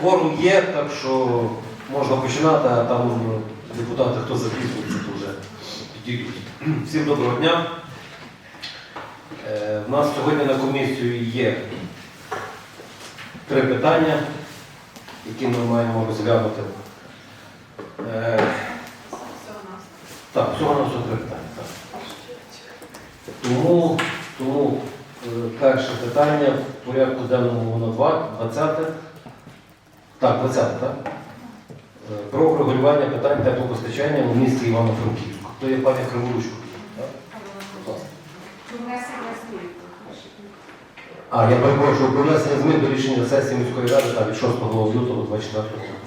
Кворум є, так що можна починати, а там ну, депутати, хто записується, то вже підійдуть. Всім доброго дня. Е, У нас сьогодні на комісію є три питання, які ми маємо розглянути. Е, Так, всього на три питання. Так. Тому, тому е, перше питання в порядку денному воно два- 20. Так, 20, так? Е, Про врегулювання питань теплопостачання у місті Івано-Франківську. То є пані Криворучко. А, я перепрошую, про внесення змін до рішення сесії міської ради та від 6 лютого 24 року.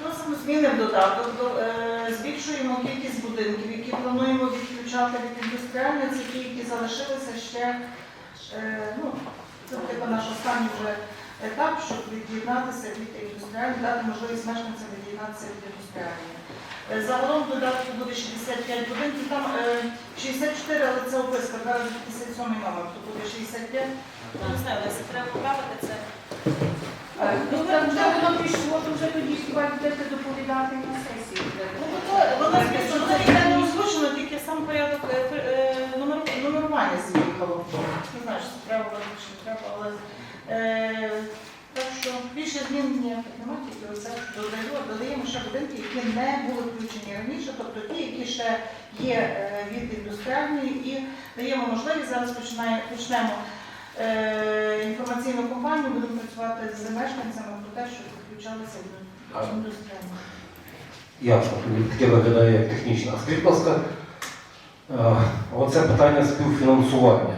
Вносимо зміни в додаток, до- е, збільшуємо кількість будинків, які плануємо відключати від індустріальної, це які залишилися ще, ну, це типу наш останній вже етап, щоб від'єднатися від індустріальної, дати можливість мешканцям від'єднатися від індустріальної. Е, Загалом додатку буде 65 будинків, там е, 64, але це описка, зараз 57 номер, то буде 65. Ну, Не знаю, Леся, треба поправити це. Е, Ну, там вже воно пішло, то вже тоді хіба будете доповідати на сесії. Ну, то Воно ніде не озвучено, тільки сам порядок е, е, номер- з'їхало. Не знаю, чи це треба треба, але е, так що більше змін ніяких немає, тільки оце додаю, додаємо ще будинки, які не були включені раніше, тобто ті, які ще є е, від індустріальної, і даємо можливість зараз починає, почнемо е, інформаційну кампанію, будемо працювати з мешканцями про те, щоб включалися від індустріальної. Ясно, таке виглядає як технічно. Скажіть, будь ласка, оце питання співфінансування.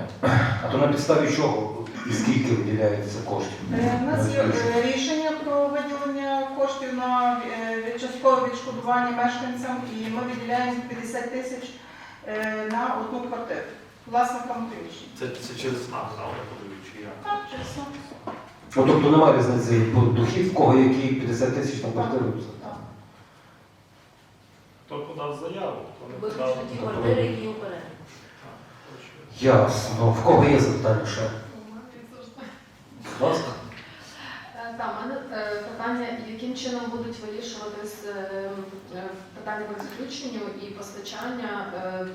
А то на підставі чого і скільки виділяється коштів? Е, У нас є е, рішення про виділення коштів на е, часткове відшкодування мешканцям, і ми виділяємо 50 тисяч е, на одну квартиру власникам приміщень. Це, це через АК, але як? Так, чесно. Ну, тобто немає різниці по дохід, в кого які 50 тисяч на квартиру. Так. Хто подав заяву, хто не подав. Ясно. В кого є запитання ще? Будь ласка. Так, у мене е, питання, яким чином будуть вирішуватись е, е, питання по відключенню і постачання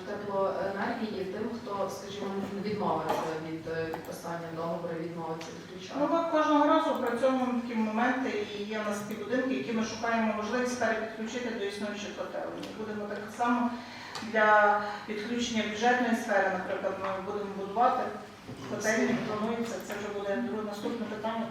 теплоенергії тим, хто, скажімо, відмовиться від підписання договору, відмовиться Ну, відключати. ми кожного разу опрацьовуємо такі моменти, і є в нас ті будинки, які ми шукаємо можливість перепідключити до існуючих котелень. Будемо так само для підключення бюджетної сфери, наприклад, ми будемо будувати котельні, планується, це вже буде наступне питання,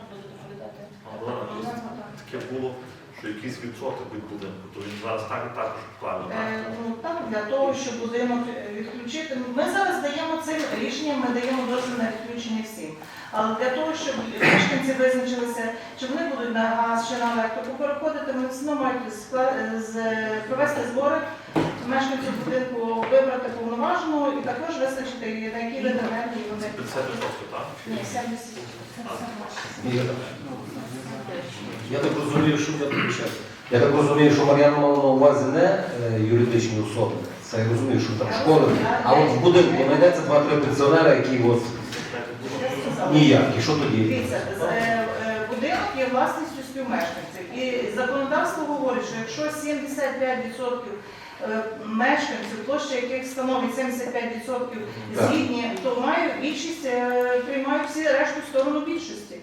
таке було, що якийсь відсоток від будинку, то він зараз так і також правильно. Е, Ну так, для того, щоб будинок е, відключити. Ми зараз даємо цим рішенням, ми даємо дозвіл на відключення всім. Але для того, щоб мешканці визначилися, чи вони будуть на газ чи на електрику переходити, ми все одно мають скла- з- провести збори мешканців будинку, вибрати повноваженого і також визначити, на який вид енергії вони 50 так? Ні, 70. Я, я так розумію, що я тобі ще. Я так розумію, що Мар'яна мала на увазі не е, юридичні особи. Це я розумію, що там школи. А от в будинку знайдеться два-три пенсіонера, які от ніякі. Що тоді? Дивіться, з- е, е, будинок є власністю співмешканців. І законодавство говорить, що якщо 75% е, мешканців, площа яких становить 75% Так. згідні, то мають більшість, е, приймають всі решту сторону більшості.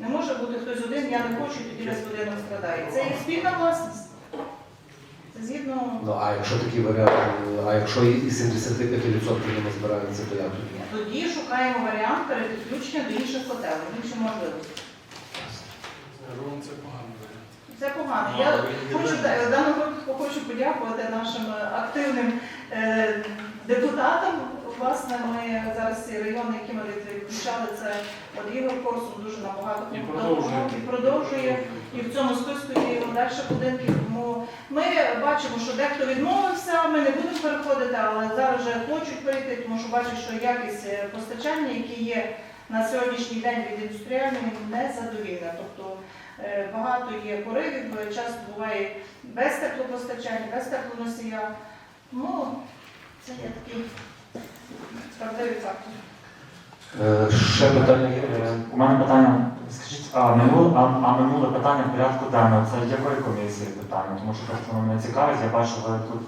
Не може бути хтось один, я не хочу, тоді будинок страдає. Це є спільна власність. Це згідно. Ну, а якщо такі варіанти, а якщо і і 75% не збираються, то як тоді? Тоді шукаємо варіант перепідключення до інших котелів, інші можливості. Це погано. Це погано. Ну, Я хочу в даному випадку хочу подякувати нашим е, активним е, депутатам. Власне, ми зараз ці райони, які ми відключали, це от Ігор Корсун дуже набагато І продовжує. і продовжує. І в цьому списку є далі будинки. Тому ми бачимо, що дехто відмовився, ми не будемо переходити, але зараз вже хочуть перейти, тому що бачать, що якість е, постачання, які є на сьогоднішній день від індустріальної, незадовільна. Тобто Е, Багато є поривів, бо часто буває без теплопостачання, без теплоносія. Ну, це є такий Е, Ще питання є? Е, У мене питання, скажіть, а минуле, а, а минуле питання в порядку денного, це якої комісії питання? Тому що просто воно мене цікавить, я бачу, ви тут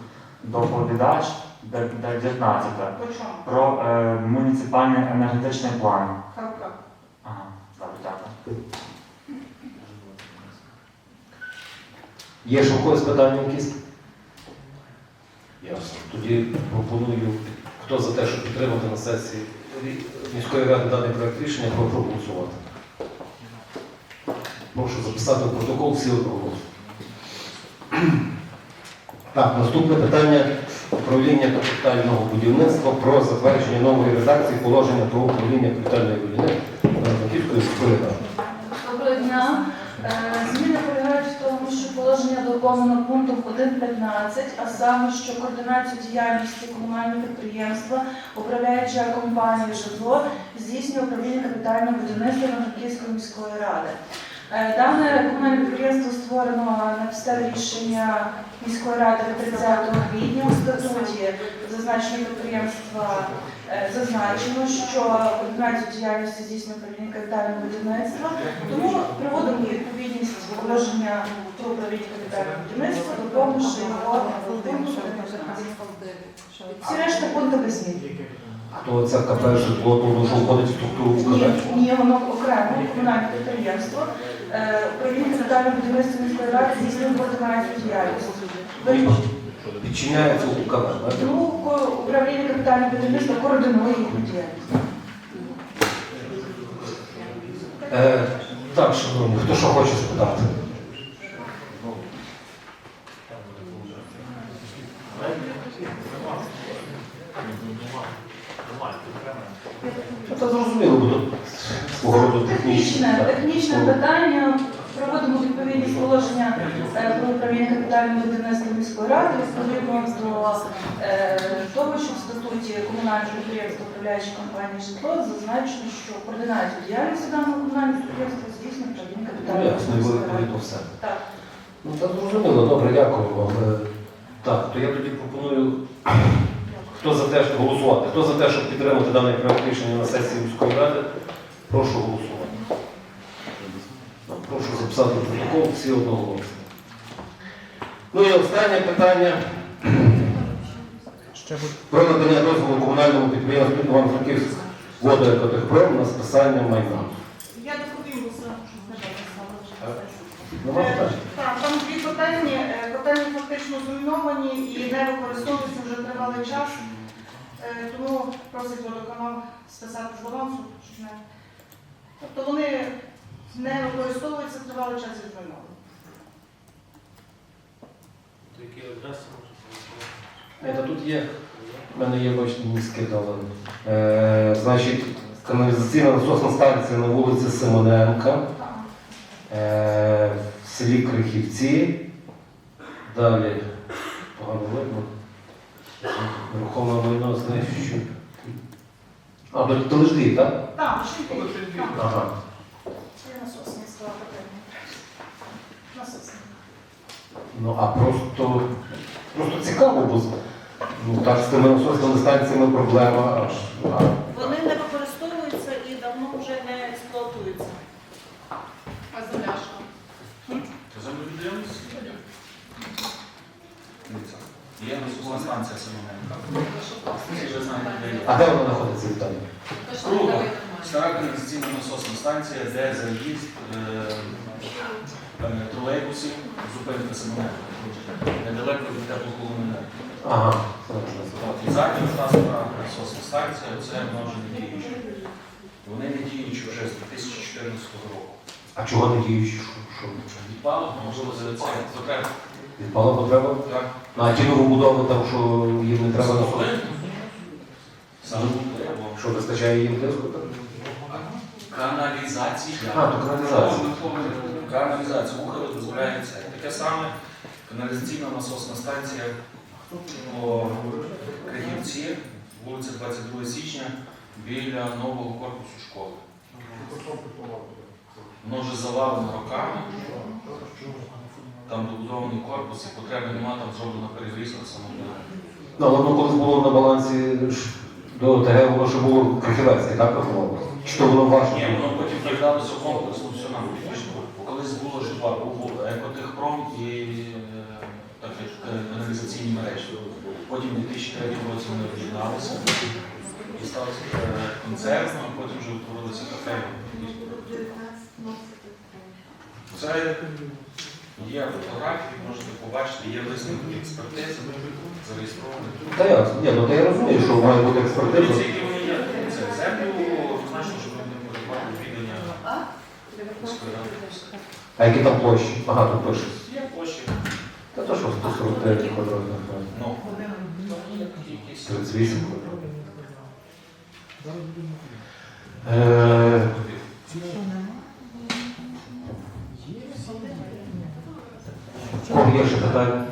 доповідач, де, де 19 По чому? про е, муніципальний енергетичний план. ХП. Ага, добре, дякую. Є ще в когось питання якісь? Ясно. Тоді пропоную, хто за те, щоб підтримати на сесії міської ради даний проект рішення, прошу голосувати. Прошу записати в протокол всі одноголосно. Так, наступне питання управління капітального будівництва про затвердження нової редакції положення про управління капітальної будівництва Франківської міської ради. Доброго дня. Е, Зміни полягають в тому, що доповнено пунктом 1.15, а саме, що координацію діяльності комунального підприємства, управляюча компанія житло, здійснює управління капітального будівництва Франківської міської ради. Е, Дане комунальне підприємство створено на підставі рішення міської ради 30 квітня у статуті зазначеного підприємства е, зазначено, що координацію діяльності здійснює управління капітального будівництва. Тому приводимо відповідність положення про управління капітального будівництва, доповнивши його пункту 15. Всі решта пункти без змін. Хто це КП житло, то що входить в структуру Ні, ні, воно окремо комунальне підприємство. Е, Управління капітального будівництва міської ради здійснює координацію діяльності. Ви- Підчиняється УКВ, так? Тому управління капітального будівництва координує їхню діяльність. Е, так, шановні, хто що хоче спитати? Це зрозуміло технічне. Технічне, питання. Проводимо відповідні положення е, про управління капітального будівництва міської ради відповідно до е, того, що в статуті комунального підприємства управляючої компанії житло зазначено, що координацію діяльності даного комунального підприємства здійснює управління Ну, капітального ясно, будівництва. Так. Ну, так зрозуміло, добре, дякую вам. Е, Так, то я тоді пропоную, хто за те, щоб голосувати, хто за те, щоб підтримати даний проект рішення на сесії міської ради, прошу голосувати. Прошу записати протокол всі одноголосно. Ну і останнє питання про надання дозволу комунальному підприємству Іван-Франківськ водоекотехпром на списання майна. Я не Е, питань? Так, там дві котельні. Котельні фактично зруйновані і не використовуються вже тривалий час. Е, Тому просить водоканал списати з балансу. Тобто вони не використовуються тривалий час і зруйновані. Ні, та тут є, в мене є, бачите, мені скидали. Е, значить, каналізаційна насосна станція на вулиці Симоненка, е, в селі Крихівці. Далі, погано видно. Нерухоме майно знищує. А, до Тележди, так? Так, ще так. Ага. Це насосні. Насосні. Ну, а просто, просто цікаво, бо ну, так з тими насосними станціями проблема аж. А, Вони не використовуються і давно вже не експлуатуються. А земля що? Є насосна станція Семененка. Ви знаєте, де є. а де вона знаходиться Віталій? Точно Кругом. Стара каналізаційна насосна станція, де заїзд е, е, тролейбусів, зупинка Семененка. Недалеко від теплоколомінера. Ага. І задня та стара насосна станція, це вже не діюча. Вони не діючі вже з 2014 року. А чого не діючі? Відпало, можливо, за це потреба. Відпала потреба? Так. А ті новобудови, там, що їм не треба на Саме. Що вистачає їм тиску? Каналізація. А, то каналізація. Каналізація. Ухо дозволяється. Таке саме каналізаційна насосна станція по Крихівці, вулиця 22 січня, біля нового корпусу школи. Воно вже завалено роками. Там добудований корпус і потреби нема, там зроблена перегрізка самобудова. Ну, воно колись було на балансі До ТГ воно що було Крихівецьке, так рахувалося? Чи то воно Ні, воно потім передалося комплексно все нам. Колись було ж два, був екотехпром і е, так е, каналізаційні мережі. Потім у 2003 році вони об'єдналися і сталося е, концертно, а потім вже утворилися кафе. Це є фотографії, можете побачити, є висновки експертизи, зареєстровані. Та я, ні, ну та я розумію, що має бути експертиза. Дивіться, які вони є. Це землю, значно, що вони не передбачили віддання. А які там площі? Багато пише. Є площі, Та то що 149 квадратних метрів. ну, якісь 38 квадратних. Е, в кого є ще питання?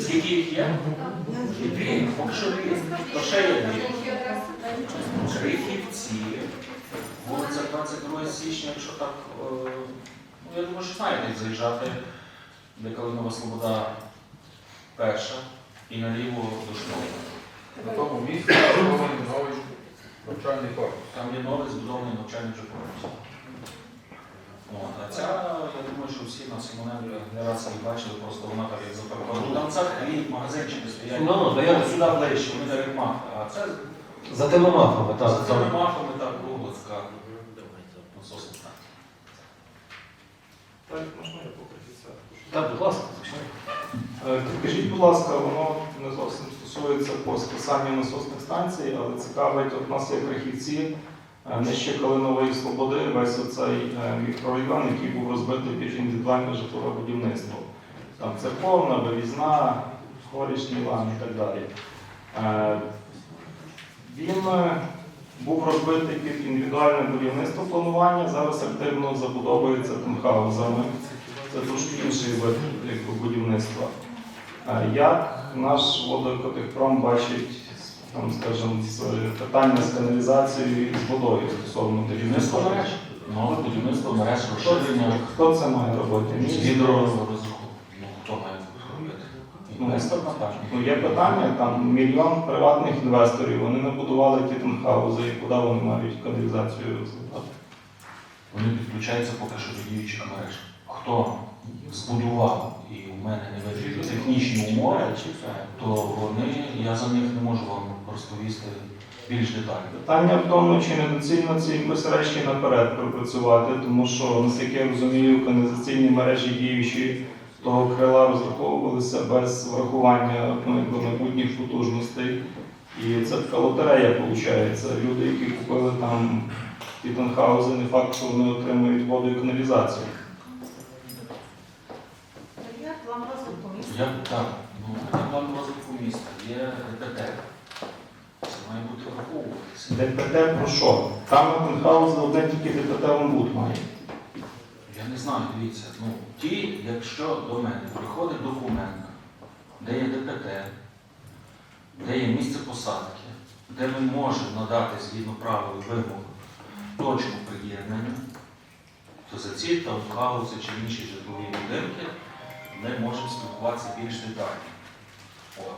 Скільки їх є? Вулиця 22 січня, якщо так, е, ну я думаю, що знаєте, як заїжджати, де Калинова Слобода перша і наліво до школи. На тому місці новий навчальний корпус. Там є новий збудований навчальний вже корпус. От, а ця, я думаю, що всі на Симоненко не раз її бачили, просто вона так як запаркована. Там церкві, магазинчики стоять. Ну, ну, то я- сюди ближче, вони на ремах. А це За телемафами, за так. цими так. махами так така насосна станція. Так, можна я по Крихівцях? Так, будь ласка, звичайно. Е, Підкажіть, будь ласка, воно не зовсім стосується по списанню насосних станцій, але цікавить, от у нас є крахівці, е, нижче Калинової Слободи, весь оцей е, мікрорайон, який був розбитий під індивідуальне житлове будівництво. Там церковна, вивізна, горішній лан і так далі. Е, Він був розбитий під індивідуальне будівництво планування, зараз активно забудовується тимхаузами. Це трошки інший вид будівництва. Як наш водокотехпром бачить, там, скажімо, питання з каналізацією і з водою стосовно Будівництво мереж. Нове будівництво мереж, Хто, розширення. хто це має робити? Міст? Гідророзрахунку. Ну, хто має робити? Інвестор, напевно. Ну, є питання, там мільйон приватних інвесторів, вони набудували ті тимхаузи, і куди вони мають каналізацію зливати? Вони підключаються поки що до діючих мереж. Хто збудував і у мене не витрібні технічні умови, то вони, я за них не можу вам розповісти більш детально. Питання в тому, чи недоцільно ці мережі наперед пропрацювати, тому що, наскільки я розумію, каналізаційні мережі діючі того крила розраховувалися без врахування ну, майбутніх потужностей. І це така лотерея виходить. Люди, які купили там ті танхаузи, не факт, що вони отримують воду і каналізацію. Є план Я так, ну є план розвитку міста, є ДТТ. Це має бути враховуватися. ДПТ про що? Там танхаузи одне тільки ДПТ омбуд має. Я не знаю, дивіться, ну ті, якщо до мене приходить документ, де є ДПТ, де є місце посадки, де ми можемо надати згідно правил вимог точку приєднання, то за ці таунхауси чи інші житлові будинки ми можемо спілкуватися більш детально. От.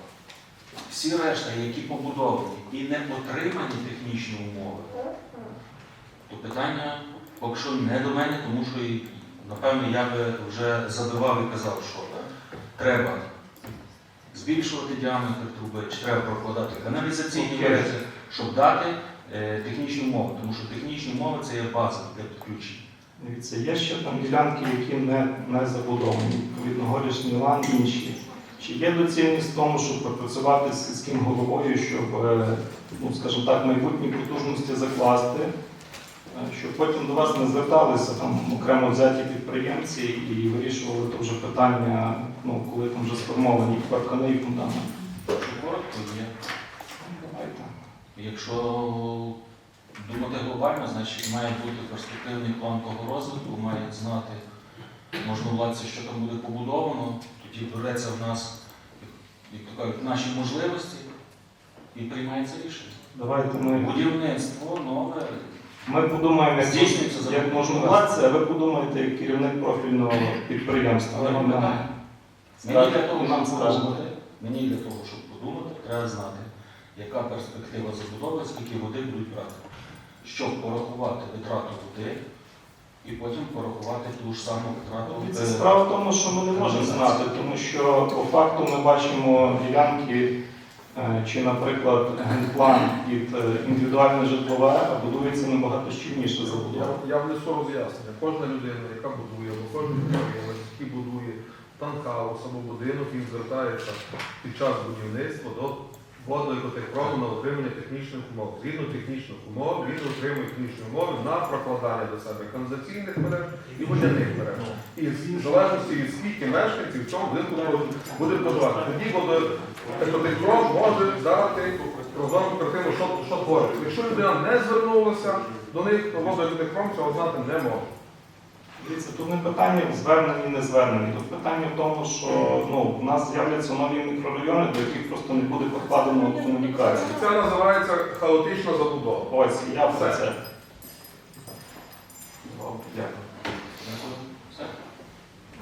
Всі решта, які побудовані і не отримані технічні умови, то питання поки що не до мене, тому що напевно я би вже задавав і казав, що треба збільшувати діаметр труби, чи треба прокладати каналізаційні мережі, щоб дати е, технічні умови, тому що технічні умови це є база для підключення. Дивіться, є ще там ділянки, які не, не забудовані, відповідно, горішній лан інші. Чи є доцільність в тому, щоб попрацювати з сільським головою, щоб, е, ну, скажімо так, майбутні потужності закласти, е, щоб потім до вас не зверталися там окремо взяті підприємці і вирішували то вже питання, ну, коли там вже сформовані паркани і фундамент. Коротко є. Давайте. Якщо думати глобально, значить має бути перспективний план того розвитку, мають знати можновладці, що там буде побудовано, тоді береться в нас, як то кажуть, наші можливості і приймається рішення. Давайте ми, Будівництво нове. ми подумаємо, як, як можновладці, а ви подумаєте як керівник профільного підприємства. Але Ну, питання. Мені для того, нам щоб подумати, мені для того, щоб подумати, треба знати, яка перспектива забудови, скільки води будуть брати. Щоб порахувати витрату води і потім порахувати ту ж саму витрату. Це е, справа в тому, що ми не можемо знати, тому що по факту ми бачимо ділянки, е, чи, наприклад, генплан під е, індивідуальне житлове, а будується набагато щільніше забудова. я внесу роз'яснення. Кожна людина, яка будує, або кожен підприємець, який будує танкаву, самобудинок, він звертається під час будівництва до водоекотехпрому на отримання технічних умов. Згідно технічних умов, він отримує технічні умови на прокладання до себе каналізаційних мереж і водяних мереж. І в залежності від скільки мешканців в цьому будинку буде проживати. Тоді водоекотехпром може дати прозору картину, що, творить. Якщо людина не звернулася до них, то водоекотехпром цього знати не може. Дивіться, тут не питання в зверненні, не зверненні. Тут питання в тому, що ну, в нас з'являться нові мікрорайони, до яких просто не буде покладено комунікації. Це називається хаотична забудова. Ось, я про це. Дякую. Все?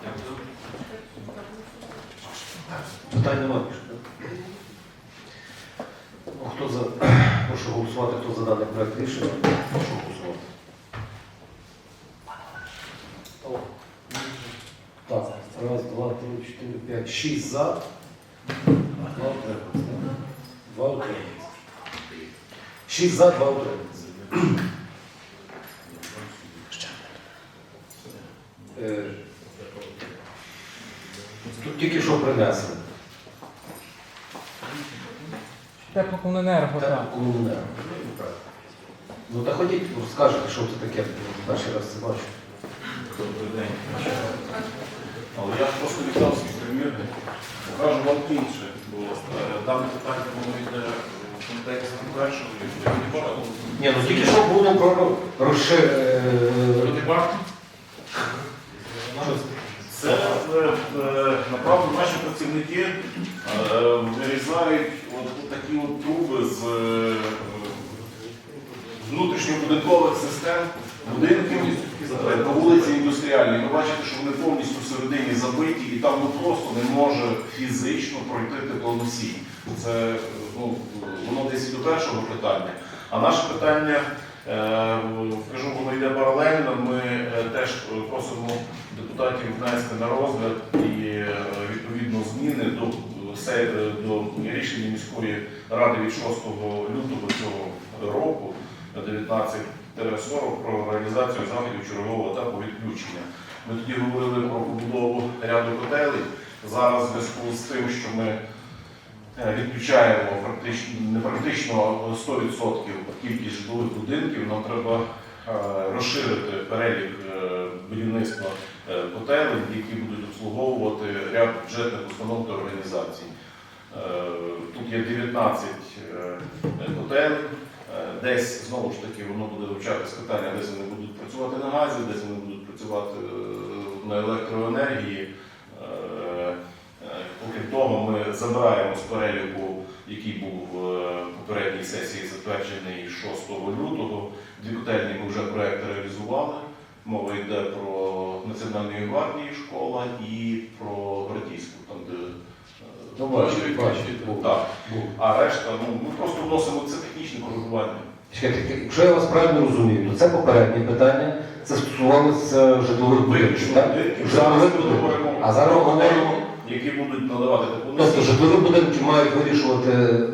Дякую. Питань немає Хто за? Прошу голосувати, хто за даний проект рішення. Прошу голосувати. О. Так, раз, два, три, чотири, п'ять, шість за. Два утримались. Два утримались. Шість за, два утримались. Е, Тут тільки що принесли. Теплокомуненерго, так. Теплокомуненерго. Ну та ходіть, розкажете, що це таке, бо перший раз це бачу. Добрий день. Але я просто вітався з примірник. Покажу вам інше, е, дане питання воно йде в контексті першого. Ні, ну тільки що було про розшир... Про. Це е, е, направду наші працівники вирізають от, такі от труби з внутрішньобудинкових систем будинків по вулиці Індустріальній. Ви бачите, що вони повністю всередині забиті і там ну, просто не може фізично пройти теплоносій. Це ну, воно десь до першого питання. А наше питання, е, скажу, воно йде паралельно. Ми е, теж просимо депутатів внести на розгляд і е, відповідно зміни до, до рішення міської ради від 6 лютого цього року 19-40 про реалізацію заходів чергового етапу відключення. Ми тоді говорили про побудову ряду котелей. Зараз в зв'язку з тим, що ми е, відключаємо практично не практично 100% кількість житлових будинків, нам треба е, розширити перелік е, будівництва котелень, які будуть обслуговувати ряд бюджетних установ та організацій. Тут є 19 е, котелень. Е, Десь знову ж таки воно буде вивчатися питання, десь вони будуть працювати на газі, десь вони будуть працювати е, на електроенергії. Е, Окрім того, ми забираємо з переліку, який був в попередній сесії затверджений 6 лютого. Дві котельні ми вже проект реалізували. Мова йде про Національної гвардії школа і про Братійську, там де Ну, бачу, так. А решта, ну ми просто вносимо це технічне коригування. Чекайте, якщо я вас правильно розумію, то це попереднє питання, це стосувалося житлових будинків, так? Житлових будинків. А зараз говоримо, які будуть надавати тобто теплоносії. житлові будинки мають вирішувати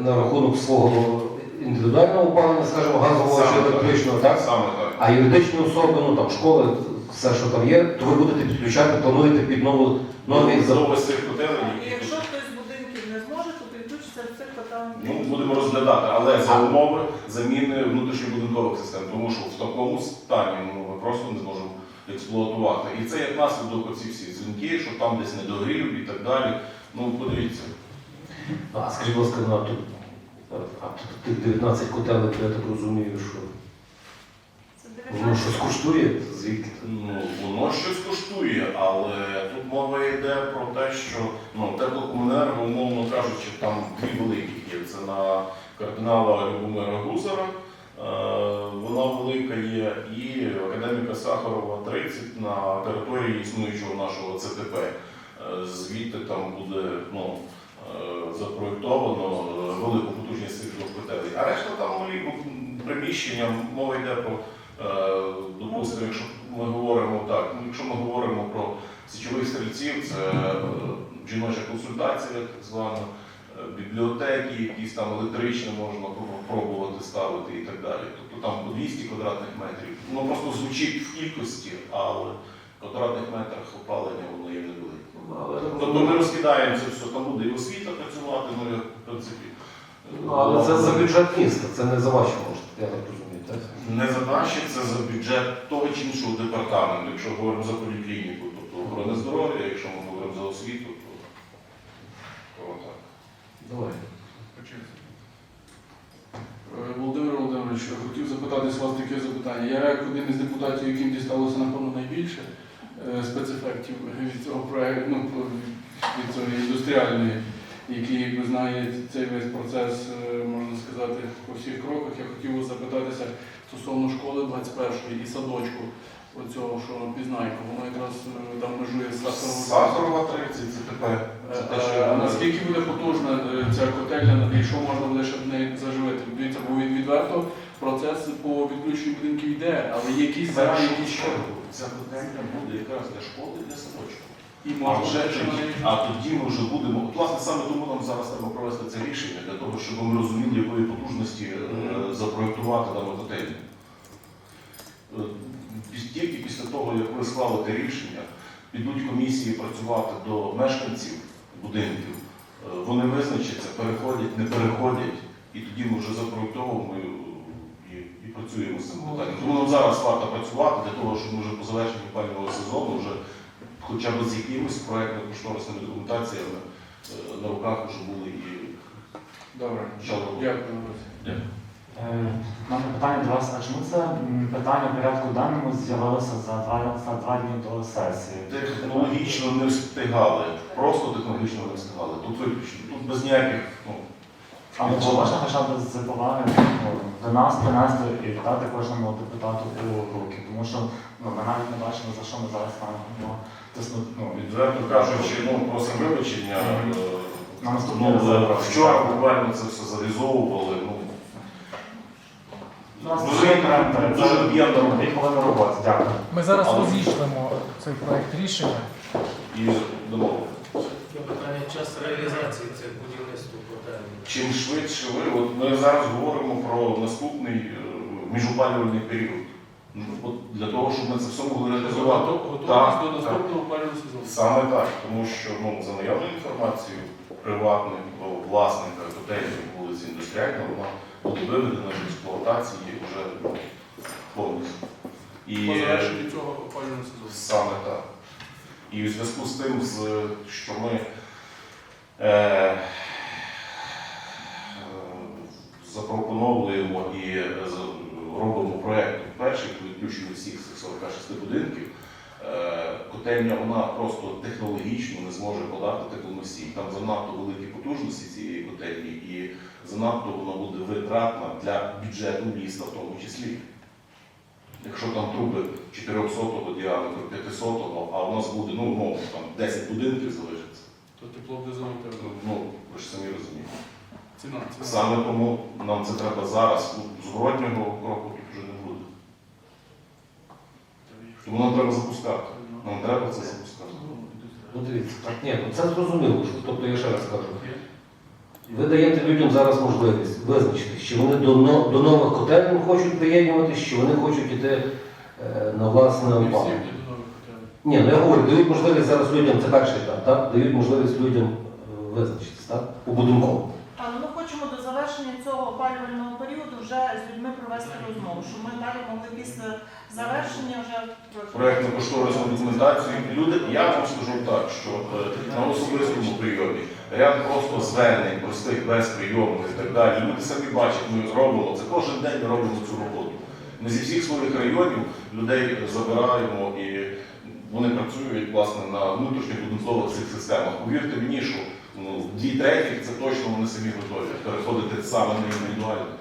на рахунок свого індивідуального опалення, скажімо, газового чи Саме електричного, так? Саме так. А юридичні особи, ну там школи, все, що там є, то ви будете підключати, плануєте під нову нові за- Знову з цих котелень, які будемо розглядати, але за умови заміни внутрішньобудинкових систем, тому що в такому стані ну, ми просто не зможемо експлуатувати. І це як наслідок оці всі дзвінки, що там десь недогрів і так далі. Ну, подивіться. А скажіть, будь ласка, ну, а тут, а тут тих 19 котелів, я так розумію, що воно щось коштує, звідки? Ну, воно щось коштує, але тут мова йде про те, що ну, теплокомунерго, умовно кажучи, там дві великі є. Це на кардинала Любомира Гузара. Е, Вона велика є, і академіка Сахарова 30 на території існуючого нашого ЦТП. Е, Звідти там буде ну, е, запроєктовано велику потужність цих двох котелей. А решта там малі приміщення, мова йде про, допустимо, якщо ми говоримо так, ну, якщо ми говоримо про січових стрільців, це е, жіноча консультація, так звана, е, бібліотеки, якісь там електричні можна пробувати ставити і так далі. Тобто там по 200 квадратних метрів. Ну просто звучить в кількості, але в квадратних метрах опалення воно їм не буде. Тобто ми розкидаємо це все, там буде і освіта працювати, ну в принципі. Ну, але це за бюджет міста, це не за ваші кошти, я так розумію, Не за наші, це за бюджет того чи іншого департаменту, якщо говоримо за поліклініку, тобто охорони здоров'я, якщо ми говоримо за освіту, то, то так. Давай. Е, Володимир Володимирович, хотів запитати з вас таке запитання. Я як один із депутатів, яким дісталося напевно найбільше е, спецефектів від цього проекту, ну, від цієї індустріальної, який, як ви цей весь процес, е, можна сказати, по всіх кроках. Я хотів вас запитатися стосовно школи 21-ї і садочку, оцього, що пізнайку, воно якраз е, там межує з. Сахарова 30, це тепер. Е, А наскільки буде потужна е, ця котельня, і що можна буде ще в неї заживити? Дивіться, бо від- відверто процес по відключенню будинків йде, але є якісь загальні. Ця котельня буде якраз для школи, для садочку. І ще тоді, а тоді ми вже будемо. От, власне, саме тому нам зараз треба провести це рішення, для того, щоб ми розуміли, якої потужності е, запроєктувати дану котельню. Е, Тільки після того, як ви схвалите рішення, підуть комісії працювати до мешканців будинків, е, вони визначаться, переходять, не переходять, і тоді ми вже запроєктовуємо і, і, і працюємо з цим питанням. Тому нам зараз варто працювати для того, щоб ми вже по завершенню пального сезону вже хоча б з якимись проєктно-кошторисними документаціями е, на руках вже були і Добре, дякую. Е, У мене питання до вас, а чому це питання в порядку денному з'явилося за два, за два дні до сесії? Технологічно не встигали, просто технологічно не встигали. Тут виключно, тут без ніяких, ну, Але чи можна хоча б з поваги ну, до нас принести і дати кожному депутату у руки? Тому що ну, ми навіть не бачимо, за що ми зараз маємо тиснути. Ну, відверто кажучи, ну, просимо вибачення. е, На наступний Ну, вчора буквально це все завізовували. Ну, у нас дуже- хвилини роботи. Дякую. Ми зараз розійшлемо цей проект рішення. і домовилися. Час реалізації цих будівництва котельні. Чим швидше ви, от ми зараз говоримо про наступний е, міжопалювальний період. Ну, от Для того, щоб ми це все могли реалізувати. Готовність до наступного опалювального сезону. Саме так, тому що ну, за наявною інформацією приватних власника котельні вулиці індустріальна, вона буде виведена з експлуатації вже ну, повністю. І цього опалювального сезону. Саме так. І у зв'язку з тим, що ми запропоновуємо і е, робимо проєкт перший по відключенню всіх цих 46 будинків, е, котельня вона просто технологічно не зможе подати теплоносій. Там занадто великі потужності цієї котельні і занадто вона буде витратна для бюджету міста в тому числі. Якщо там труби 400 діаметру, 500-го, а у нас буде, ну, там 10 будинків залишиться, Буде ну, ви ж самі розумієте. Ціна, ціна. Саме тому нам це треба зараз, ну, зворотнього кроку тут вже не буде. Тому нам треба запускати. Нам треба це запускати. Ну дивіться, так, ні, ну це зрозуміло, що, тобто я ще раз кажу. Ви даєте людям зараз можливість визначити, що вони до, но- до нових котелень хочуть приєднуватися, що вони хочуть іти е, на власне опалення. йдуть до нових котелень. Ні, ну я говорю, дають можливість зараз людям, це перший етап, так? Дають можливість людям е, визначитись, так? У. Але ми хочемо до завершення цього опалювального періоду вже з людьми провести розмову, щоб ми далі могли після завершення вже проєктно кошторисну документацію. Люди, я вам скажу так, що е, на особистому прийомі ряд просто звернень, простих без прийомних і так далі. Люди самі бачать, ми робимо це кожен день ми робимо цю роботу. Ми зі всіх своїх районів людей забираємо і вони працюють власне на внутрішніх будинкових цих системах. Повірте мені, що ну, дві треті це точно вони самі готові переходити саме на індивідуальне.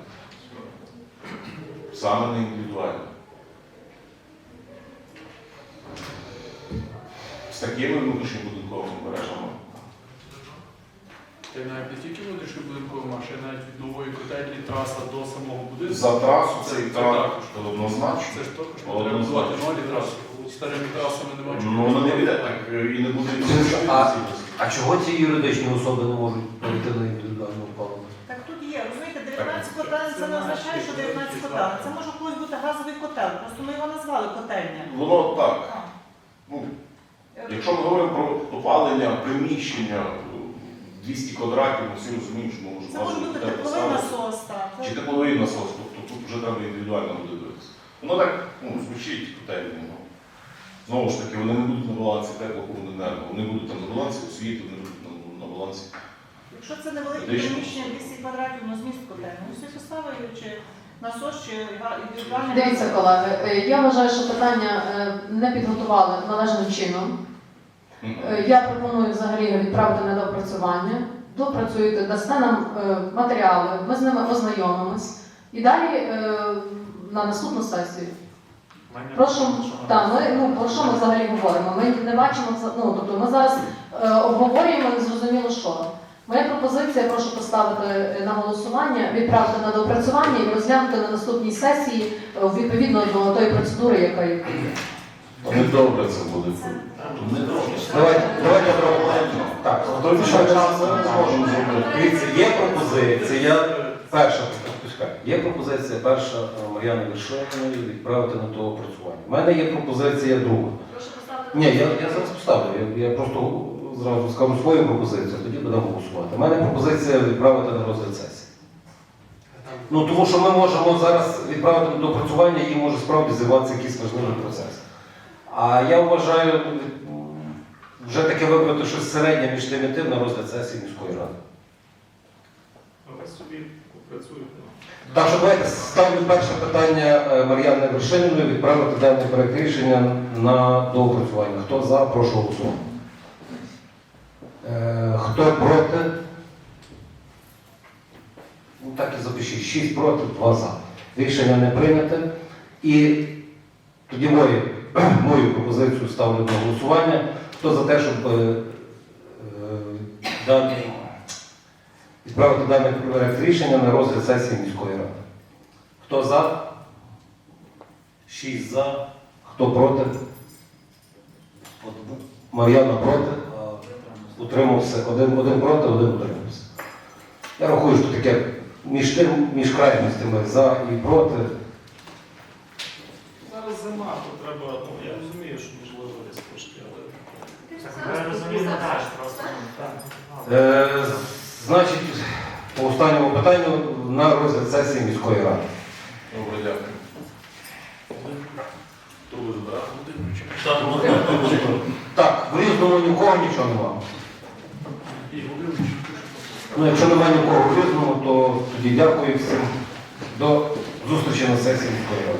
Саме на індивідуальне. з такими внутрішньобудинковими мережами. Й навіть не тільки внутрішньо будинкові машини, навіть від нової котельні траса до самого будинку. За трасу це і Це так однозначно. Це ж також треба будувати нові траси. Старими трасами немає чого. Ну, воно не піде так е, і не буде А, а чого ці юридичні особи не можуть перейти на індивідуальне опалення? Так тут є, розумієте, 19 котелень це не означає, що 19 котелень. Це може колись бути газовий котел. Просто ми його назвали котельня. Воно так. А. Ну, якщо ми говоримо про опалення приміщення е, 200 квадратів, ми всі розуміємо, що ми Це може бути тепловий насос, так. Чи тепловий насос, тобто тут вже треба індивідуально буде дивитися. Воно так ну, звучить котельні. Ну. Знову ж таки, вони не будуть на балансі теплокомуненерго, вони будуть там на балансі освіти, вони будуть на, на балансі. Якщо це невелике приміщення 200 квадратів, ну зміст котельні. Ну, всі поставили, чи насос, чи індивідуальний Дивіться, колеги, е, я вважаю, що питання е, не підготували належним чином. Е, Я пропоную взагалі відправити на доопрацювання. Допрацюєте, дасте нам матеріали, ми з ними ознайомимось. І далі на наступну сесію. Прошу, та, ми, ну, про що ми взагалі говоримо? Ми не бачимо, це- ну, тобто ми зараз е, обговорюємо не зрозуміло що. Моя пропозиція, прошу поставити е, на голосування, відправити на доопрацювання і розглянути на наступній сесії е, відповідно до тої процедури, яка є. Не добре це буде. Не добре. Давайте, давайте. Так, Той час ми можемо зробити. Дивіться, є пропозиція. Перша почекай, є пропозиція перша е, Мар'яни Вершинової відправити на доопрацювання. У мене є пропозиція друга. Прошу поставити. Ні, я, я зараз поставлю. Я, я просто зразу скажу свою пропозицію, тоді будемо голосувати. У мене пропозиція відправити на розгляд сесії. Ну тому що ми можемо зараз відправити на доопрацювання і може справді з'явитися якийсь важливий процес. А я вважаю вже таке вибрати щось середнє між тим і тим на розгляд сесії міської ради. Але собі попрацюють. Так що давайте ставлю перше питання е, Мар'яни Вершининої відправити даний проект рішення на доопрацювання. Хто за, прошу голосувати. Е, Хто проти? Ну так і запишіть. 6 проти, 2 за. Рішення не прийняте. І тоді мою, мою пропозицію ставлю на голосування. Хто за те, щоб е, е, даний відправити даний проект рішення на розгляд сесії міської ради. Хто за? Шість за. Хто проти? Мар'яна проти. Утримався один, один проти, один утримався. Я рахую, що таке між тим, між крайностями за і проти. Зараз зима, то треба, ну я розумію, що можливо десь трошки, але просто. Е, значить, по останньому питанню на розгляд сесії міської ради. Добре, дякую. Так, в різному нікого нічого немає. Ну, якщо немає нікого в різному, то тоді дякую всім. До зустрічі на сесії міської ради.